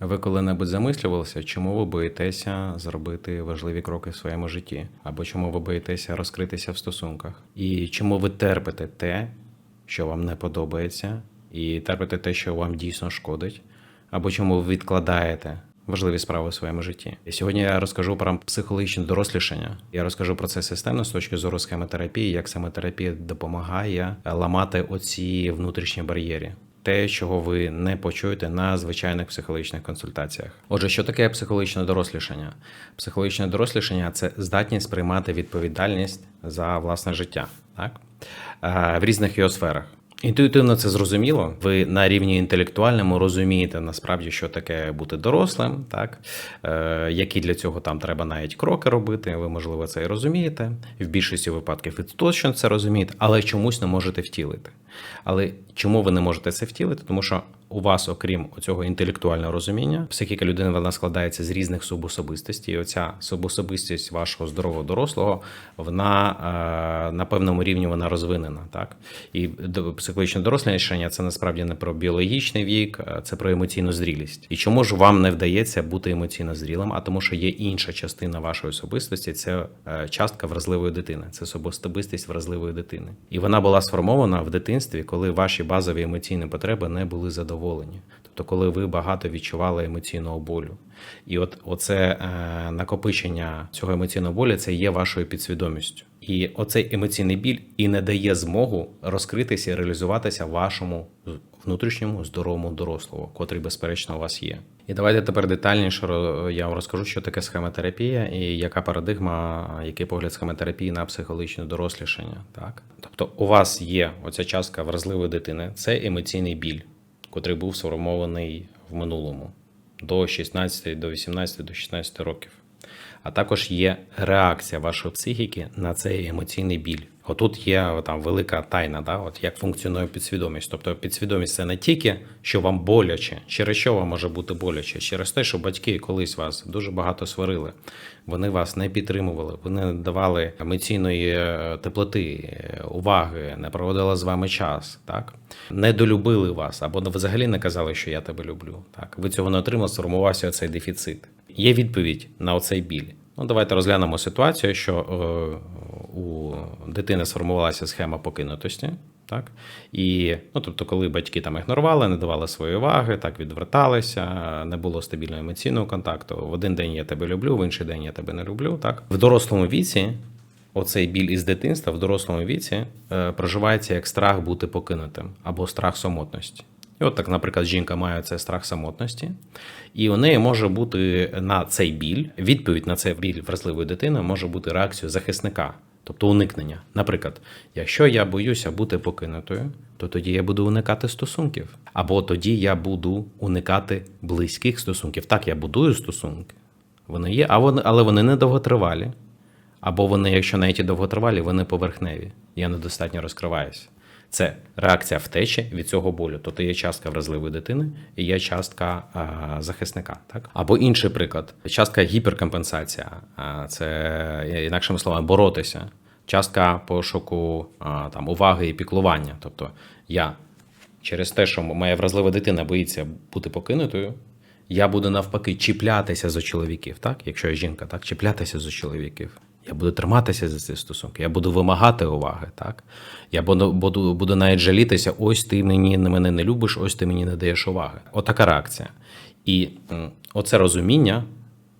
Ви коли-небудь замислювалися, чому ви боїтеся зробити важливі кроки в своєму житті, або чому ви боїтеся розкритися в стосунках, і чому ви терпите те, що вам не подобається, і терпите те, що вам дійсно шкодить, або чому ви відкладаєте важливі справи в своєму житті. І сьогодні я розкажу про психологічне дорослішання. Я розкажу про це системно з точки зору схемотерапії, як схемотерапія допомагає ламати оці внутрішні бар'єри. Те, чого ви не почуєте на звичайних психологічних консультаціях. Отже, що таке психологічне дорослішання? Психологічне дорослішання це здатність приймати відповідальність за власне життя, так Е, в різних його сферах. Інтуїтивно це зрозуміло. Ви на рівні інтелектуальному розумієте насправді, що таке бути дорослим, так е, які для цього там треба навіть кроки робити. Ви можливо це і розумієте. В більшості випадків ви точно це розумієте, але чомусь не можете втілити. Але чому ви не можете це втілити? Тому що у вас, окрім цього інтелектуального розуміння, психіка людини вона складається з різних субособистостей. І оця субособистість вашого здорового дорослого, вона е, на певному рівні вона розвинена. Так і психологічне дорослішання це насправді не про біологічний вік, це про емоційну зрілість. І чому ж вам не вдається бути емоційно зрілим? А тому, що є інша частина вашої особистості, це е, частка вразливої дитини, це особистість вразливої дитини. І вона була сформована в дитинстві, коли ваші базові емоційні потреби не були задоволені. Тобто, коли ви багато відчували емоційного болю. І от оце е, накопичення цього емоційного болю це є вашою підсвідомістю. І оцей емоційний біль і не дає змогу розкритися і реалізуватися вашому внутрішньому здоровому дорослому, котрий, безперечно, у вас є. І давайте тепер детальніше я вам розкажу, що таке схемотерапія і яка парадигма, який погляд схемотерапії на психологічне дорослішання. Так? Тобто, у вас є оця частка вразливої дитини, це емоційний біль, котрий був сформований в минулому до 16, до 18, до 16 років. А також є реакція вашої психіки на цей емоційний біль. Отут є там велика тайна, да? от як функціонує підсвідомість. Тобто підсвідомість це не тільки, що вам боляче, через що вам може бути боляче, через те, що батьки колись вас дуже багато сварили, вони вас не підтримували, вони не давали емоційної е, теплоти, е, уваги, не проводили з вами час, так? не долюбили вас, або взагалі не казали, що я тебе люблю. Так? Ви цього не отримали, сформувався цей дефіцит. Є відповідь на оцей біль. Ну, давайте розглянемо ситуацію, що е, у дитини сформувалася схема покинутості. Так? І, ну, тобто, коли батьки там ігнорували, не давали своєї уваги, так відверталися, не було стабільного емоційного контакту. В один день я тебе люблю, в інший день я тебе не люблю. Так? В дорослому віці оцей біль із дитинства в дорослому віці е, проживається як страх бути покинутим або страх самотності. І от так, наприклад, жінка має цей страх самотності, і у неї може бути на цей біль, відповідь на цей біль вразливої дитини може бути реакцією захисника, тобто уникнення. Наприклад, якщо я боюся бути покинутою, то тоді я буду уникати стосунків. Або тоді я буду уникати близьких стосунків. Так, я будую стосунки, вони є, а вони, але вони не довготривалі. Або вони, якщо навіть і довготривалі, вони поверхневі. Я недостатньо розкриваюся. Це реакція втечі від цього болю. Тобто є частка вразливої дитини і є частка а, захисника. Так? Або інший приклад: частка гіперкомпенсація. А, це інакшими словами боротися. Частка пошуку а, там, уваги і піклування. Тобто я через те, що моя вразлива дитина боїться бути покинутою, я буду навпаки чіплятися за чоловіків, так? Якщо я жінка, так, чіплятися за чоловіків. Я буду триматися за ці стосунки, я буду вимагати уваги, так? Я буду, буду, буду навіть жалітися, ось ти мені мене не любиш, ось ти мені не даєш уваги. Отака реакція. І оце розуміння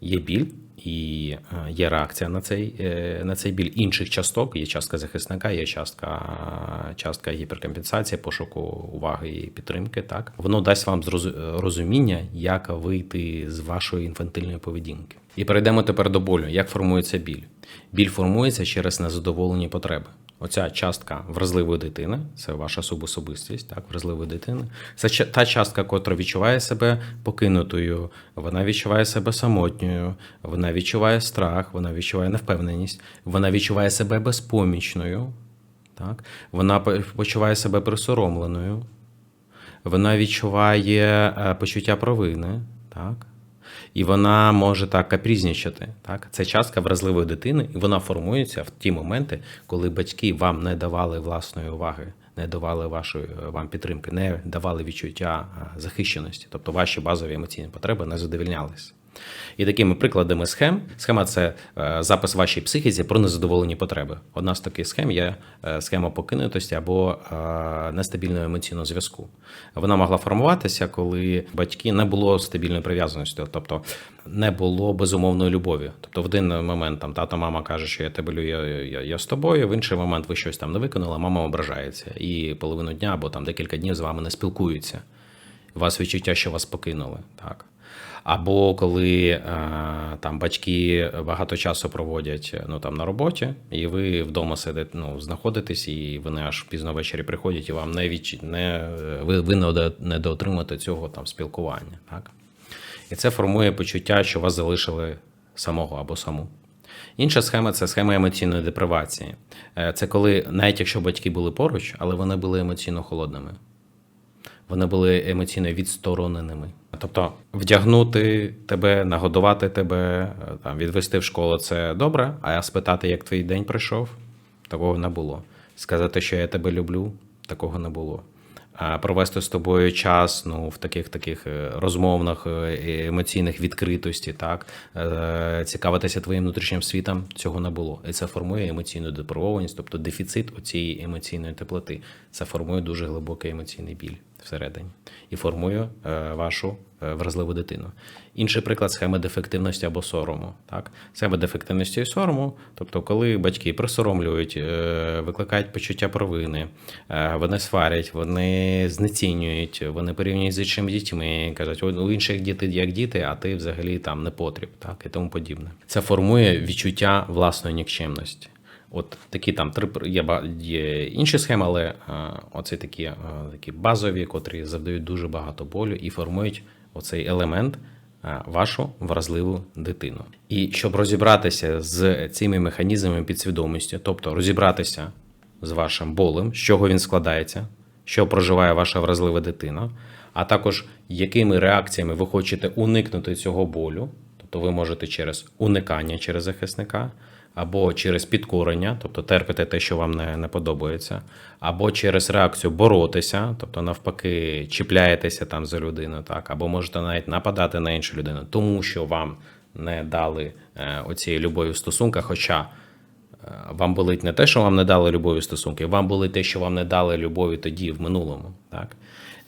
є біль, і е, є реакція на цей, е, на цей біль інших часток. Є частка захисника, є частка, частка гіперкомпенсації, пошуку уваги і підтримки. Так воно дасть вам розуміння, як вийти з вашої інфантильної поведінки. І перейдемо тепер до болю. Як формується біль? Біль формується через незадоволені потреби. Оця частка вразливої дитини, це ваша субособистість, так, вразливої дитини. Це та частка, котра відчуває себе покинутою, вона відчуває себе самотньою, вона відчуває страх, вона відчуває невпевненість, вона відчуває себе безпомічною, так? вона почуває себе присоромленою, вона відчуває е, почуття провини, так? І вона може так капрізнічати. Так? Це частка вразливої дитини, і вона формується в ті моменти, коли батьки вам не давали власної уваги, не давали вашої е, вам підтримки, не давали відчуття е, захищеності, тобто ваші базові емоційні потреби не задовільнялися. І такими прикладами схем. Схема це е, запис вашій психіці про незадоволені потреби. Одна з таких схем є е, схема покинутості або е, нестабільного емоційного зв'язку. Вона могла формуватися, коли батьки не було стабільної прив'язаності, тобто не було безумовної любові. Тобто, в один момент там тато, мама каже, що я тебе люблю, я, я, я з тобою. В інший момент ви щось там не виконали, мама ображається, і половину дня або там декілька днів з вами не спілкуються. У вас відчуття, що вас покинули. Так. Або коли е, там батьки багато часу проводять ну там на роботі, і ви вдома сидите, ну знаходитесь, і вони аж пізно ввечері приходять, і вам не відч... не ви, ви не до- не доотримуєте цього там спілкування. Так? І це формує почуття, що вас залишили самого або саму. Інша схема це схема емоційної депривації. Е, Це коли, навіть якщо батьки були поруч, але вони були емоційно холодними вони були емоційно відстороненими. Тобто, вдягнути тебе, нагодувати тебе, там відвести в школу це добре, а спитати, як твій день пройшов, такого не було. Сказати, що я тебе люблю, такого не було. А провести з тобою час ну, в таких таких е, розмовних е, емоційних відкритості, так е, цікавитися твоїм внутрішнім світом, цього не було. І це формує емоційну депривованість, тобто дефіцит у цієї емоційної теплоти. Це формує дуже глибокий емоційний біль всередині і формує е, вашу е, вразливу дитину. Інший приклад схеми дефективності або сорому. Так? Схема дефективності і сорому, тобто, коли батьки присоромлюють, е, викликають почуття провини, вони сварять, вони знецінюють, вони порівнюють з іншими дітьми, кажуть, у інших діти як діти, а ти взагалі там не потріб, так і тому подібне. Це формує відчуття власної нікчемності. От такі там три є, є інші схеми, але е, оце такі, е, такі базові, котрі завдають дуже багато болю і формують оцей елемент е, вашу вразливу дитину. І щоб розібратися з цими механізмами підсвідомості, тобто розібратися з вашим болем, з чого він складається, що проживає ваша вразлива дитина, а також якими реакціями ви хочете уникнути цього болю, тобто ви можете через уникання через захисника, або через підкорення, тобто терпите те, що вам не, не подобається, або через реакцію боротися, тобто навпаки, чіпляєтеся там за людину, так, або можете навіть нападати на іншу людину, тому що вам не дали е, оцієї любові в стосунках, хоча е, вам болить не те, що вам не дали любові в стосунки, вам болить те, що вам не дали любові тоді в минулому. Так?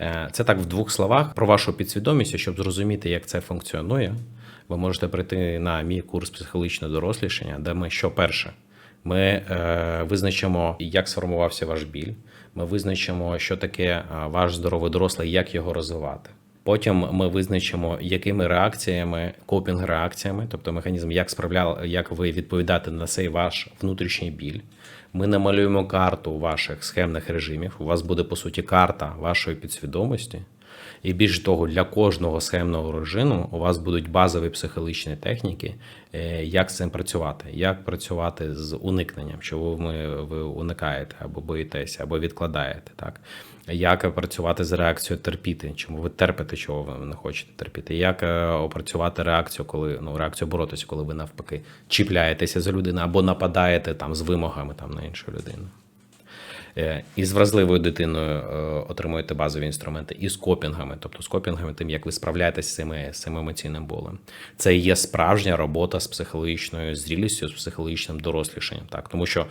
Е, Це так в двох словах про вашу підсвідомість, щоб зрозуміти, як це функціонує. Ви можете прийти на мій курс психологічного дорослішання, де ми що перше. Ми е, визначимо, як сформувався ваш біль. Ми визначимо, що таке е, ваш здоровий дорослий, як його розвивати. Потім ми визначимо, якими реакціями, копінг-реакціями, тобто механізм, як справляли, як ви відповідаєте на цей ваш внутрішній біль. Ми намалюємо карту ваших схемних режимів. У вас буде по суті карта вашої підсвідомості. І більш того, для кожного схемного режиму у вас будуть базові психологічні техніки, е, як з цим працювати, як працювати з уникненням, що ви, ви уникаєте або боїтеся, або відкладаєте, так як працювати з реакцією терпіти, чому ви терпите, чого ви не хочете терпіти, як е, опрацювати реакцію, коли ну реакцію боротися, коли ви навпаки чіпляєтеся за людину або нападаєте там з вимогами там на іншу людину. Е, І з вразливою дитиною е, отримуєте базові інструменти, і з копінгами, тобто з копінгами, тим, як ви справляєтеся з цими, з цим емоційним болем. Це є справжня робота з психологічною зрілістю, з психологічним дорослішанням. Так? Тому що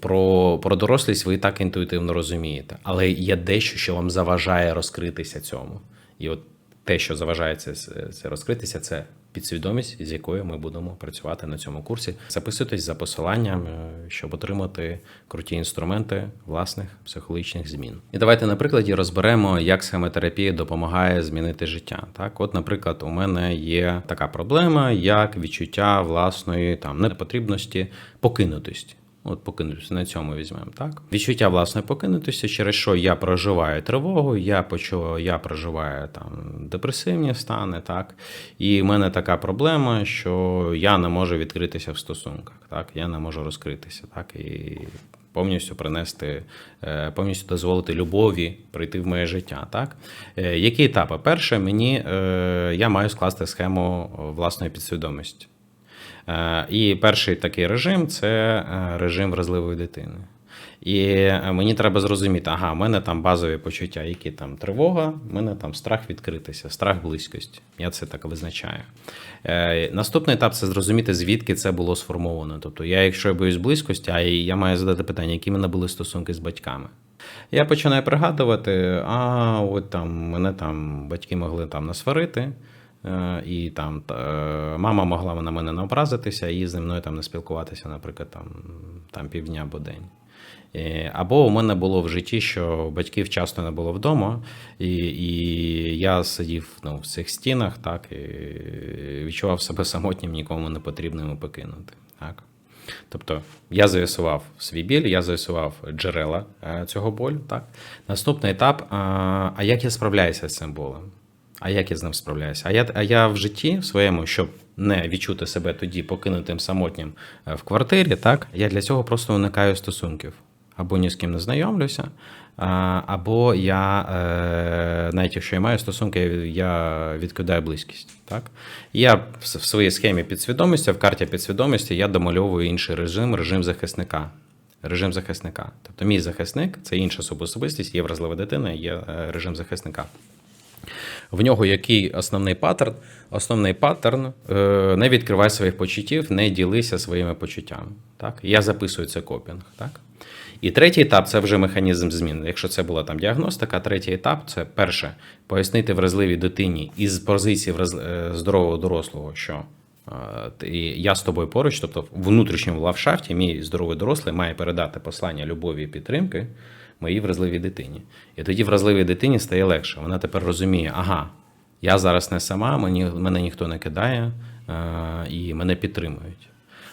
про, про дорослість ви і так інтуїтивно розумієте, але є дещо, що вам заважає розкритися цьому. І от те, що заважає це, це розкритися, це підсвідомість, з якою ми будемо працювати на цьому курсі. Записуйтесь за посиланням, е, щоб отримати круті інструменти власних психологічних змін. І давайте на прикладі розберемо, як схемотерапія допомагає змінити життя. Так, от, наприклад, у мене є така проблема, як відчуття власної там непотрібності, покинутості. От покинутості на цьому візьмемо, так? Відчуття власної покинутості, через що я проживаю тривогу, я почу, я проживаю там депресивні стани, так. І в мене така проблема, що я не можу відкритися в стосунках, так, я не можу розкритися, так, і повністю принести, е, повністю дозволити любові прийти в моє життя. Так? Е, Які етапи? Перше, мені е, я маю скласти схему власної підсвідомості. Е, І перший такий режим це е, режим вразливої дитини. І е, мені треба зрозуміти, ага, в мене там базові почуття, які там тривога, в мене там страх відкритися, страх близькості. Я це так визначаю. Е, наступний етап це зрозуміти, звідки це було сформовано. Тобто, я, якщо я боюсь близькості, а я маю задати питання, які мене були стосунки з батьками. Я починаю пригадувати, а от там мене там батьки могли там насварити. Е, І там та, е, мама могла на мене не образитися і зі мною там не спілкуватися, наприклад, там, там півдня або день. Е, Або у мене було в житті, що батьків часто не було вдома, і, і я сидів ну, в цих стінах, так, і відчував себе самотнім, нікому не потрібним покинути. Так. Тобто я з'ясував свій біль, я з'ясував джерела цього болю. Так? Наступний етап: а як я справляюся з цим болем? А як я з ним справляюся? А я, а я в житті в своєму, щоб не відчути себе тоді покинутим самотнім е, в квартирі, так, я для цього просто уникаю стосунків. Або ні з ким не знайомлюся, або я, е, навіть якщо я маю стосунки, я відкидаю близькість. Так? Я в своїй схемі підсвідомості, в карті підсвідомості я домальовую інший режим, режим захисника. Режим захисника. Тобто мій захисник це інша особистість, є вразлива дитина, є е, режим захисника. В нього який основний паттерн? Основний паттерн е, не відкривай своїх почуттів, не ділися своїми почуттями. Так? Я записую це копінг. Так? І третій етап це вже механізм змін. Якщо це була там діагностика, третій етап це перше пояснити вразливій дитині із позиції е, здорового дорослого, що е, ти- я з тобою поруч, тобто в внутрішньому лавшафті, мій здоровий дорослий має передати послання любові і підтримки моїй вразливій дитині. І тоді вразливій дитині стає легше. Вона тепер розуміє, ага, я зараз не сама, мені, мене ніхто не кидає е, і мене підтримують.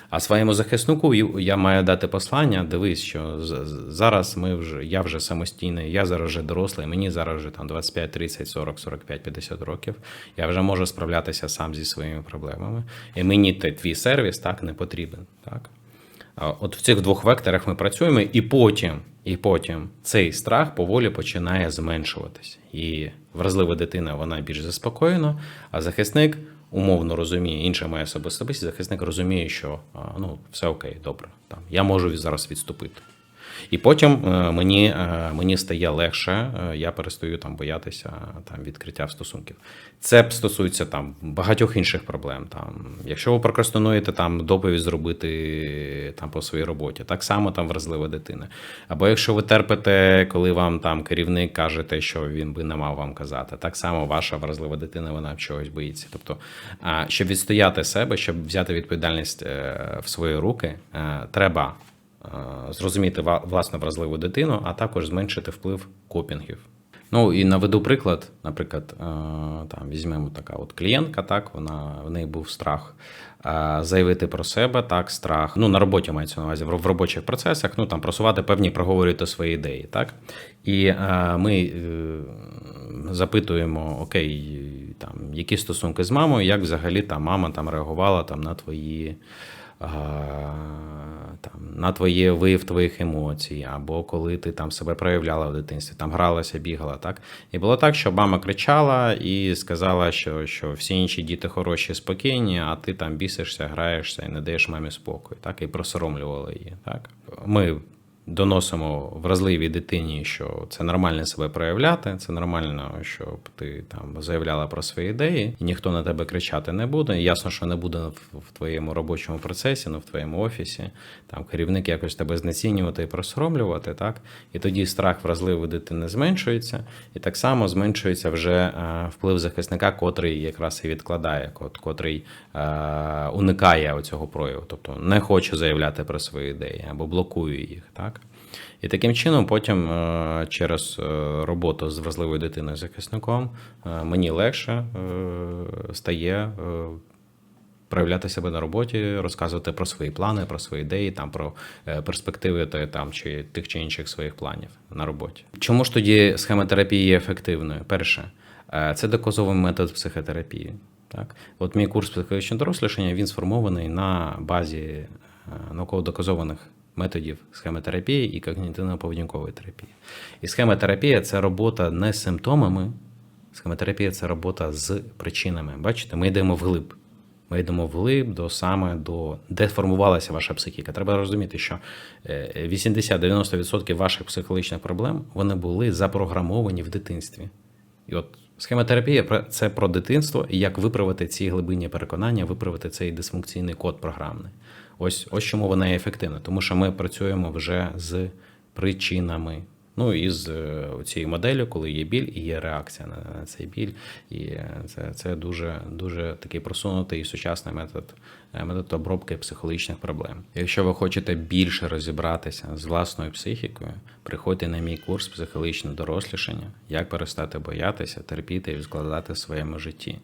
А своєму захиснику я маю дати послання. Дивись, що зараз ми вже я вже самостійний, я зараз вже дорослий, мені зараз вже там 25, 30, 40, 45, 50 років. Я вже можу справлятися сам зі своїми проблемами. І мені твій сервіс так не потрібен. Так? От в цих двох векторах ми працюємо, і потім, і потім цей страх поволі починає зменшуватися. І вразлива дитина вона більш заспокоєна, а захисник умовно розуміє, інша моя особистість, захисник розуміє, що ну, все окей, добре, там, я можу зараз відступити. І потім е, мені, е, мені стає легше, е, я перестаю там боятися там, відкриття стосунків. Це стосується там багатьох інших проблем. Там, якщо ви прокрастинуєте там доповідь зробити там по своїй роботі, так само там вразлива дитина. Або якщо ви терпите, коли вам там керівник каже те, що він би не мав вам казати, так само ваша вразлива дитина вона чогось боїться. Тобто, щоб відстояти себе, щоб взяти відповідальність в свої руки, треба зрозуміти ва- власну вразливу дитину, а також зменшити вплив копінгів. Ну і наведу приклад, наприклад, е, там візьмемо така от клієнтка, так вона в неї був страх е, заявити про себе, так, страх. Ну на роботі мається на увазі в робочих процесах, ну там просувати певні, проговорювати свої ідеї, так. І е, ми е, запитуємо, окей, там які стосунки з мамою, як взагалі там мама там реагувала там на твої. Там, на твоє вияв твоїх емоцій, або коли ти там себе проявляла в дитинстві, там гралася, бігала, так? І було так, що мама кричала і сказала, що, що всі інші діти хороші, спокійні, а ти там бісишся, граєшся і не даєш мамі спокою, так? І просоромлювала її. Так? Ми доносимо вразливій дитині, що це нормально себе проявляти, це нормально, щоб ти там заявляла про свої ідеї, і ніхто на тебе кричати не буде. Ясно, що не буде в, твоєму робочому процесі, ну в твоєму офісі. Там керівник якось тебе знецінювати і просоромлювати, так? І тоді страх вразливої дитини зменшується, і так само зменшується вже е, вплив захисника, котрий якраз і відкладає, кот- котрий е, уникає оцього прояву, тобто не хоче заявляти про свої ідеї або блокує їх. Так? І таким чином, потім е, через е, роботу з вразливою дитиною захисником е, мені легше стає проявляти себе на роботі, розказувати про свої плани, про свої ідеї, там про перспективи та, там, чи тих чи інших своїх планів на роботі. Чому ж тоді схемотерапія є ефективною? Перше, це доказовий метод психотерапії. Так? От мій курс психологічного дорослішання він сформований на базі е, науково-доказованих методів схемотерапії і когнітивно-поведінкової терапії. І схемотерапія це робота не з симптомами, схемотерапія це робота з причинами. Бачите, ми йдемо вглиб. Ми йдемо вглиб до саме до де формувалася ваша психіка. Треба розуміти, що е, 80-90% ваших психологічних проблем вони були запрограмовані в дитинстві. І от схемотерапія це про дитинство і як виправити ці глибинні переконання, виправити цей дисфункційний код програмний. Ось ось чому вона є ефективна, тому що ми працюємо вже з причинами. Ну і з е, цією коли є біль і є реакція на, на цей біль. І е, це, це дуже, дуже такий просунутий і сучасний метод, е, метод обробки психологічних проблем. Якщо ви хочете більше розібратися з власною психікою, приходьте на мій курс психологічне дорослішання, як перестати боятися, терпіти і складати в своєму житті.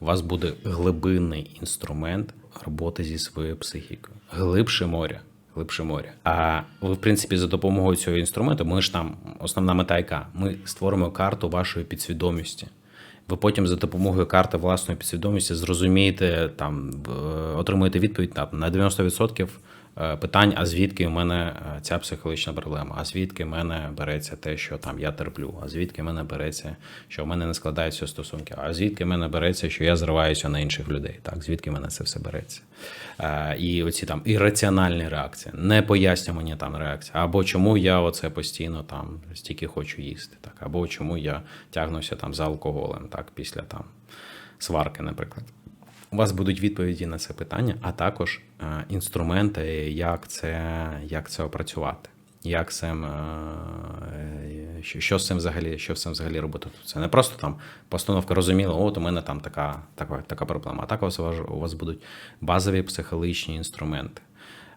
У вас буде глибинний інструмент роботи зі своєю психікою, глибше моря глибше моря. А ви, в принципі, за допомогою цього інструменту, ми ж там основна мета яка? Ми створимо карту вашої підсвідомості. Ви потім за допомогою карти власної підсвідомості зрозумієте, там отримуєте відповідь на, на 90% е, питань, а звідки в мене е, ця психологічна проблема, а звідки в мене береться те, що там я терплю, а звідки в мене береться, що в мене не складаються стосунки, а звідки в мене береться, що я зриваюся на інших людей. Так, звідки в мене це все береться. Е, І оці там ірраціональні реакції, не пояснювані там реакції, або чому я оце постійно там стільки хочу їсти, так, або чому я тягнуся там за алкоголем, так, після там сварки, наприклад. У вас будуть відповіді на це питання, а також е, інструменти, як це, як це опрацювати. Як цим, е, що, з цим взагалі, що з цим взагалі робити? Це не просто там постановка розуміла, от у мене там така, така, така проблема. А також у вас, у вас будуть базові психологічні інструменти.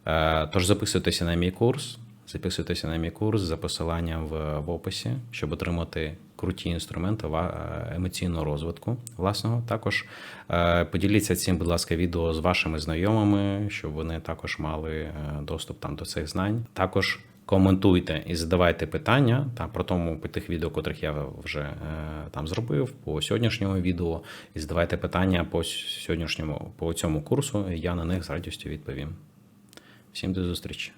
Е, Тож записуйтеся на мій курс, записуйтеся на мій курс за посиланням в, в описі, щоб отримати круті інструменти емоційного розвитку власного. Також е, поділіться цим, будь ласка, відео з вашими знайомими, щоб вони також мали е, доступ там до цих знань. Також коментуйте і задавайте питання та про тому по тих відео, котрих я вже е, там зробив, по сьогоднішньому відео, і задавайте питання по сьогоднішньому по цьому курсу. і Я на них з радістю відповім. Всім до зустрічі.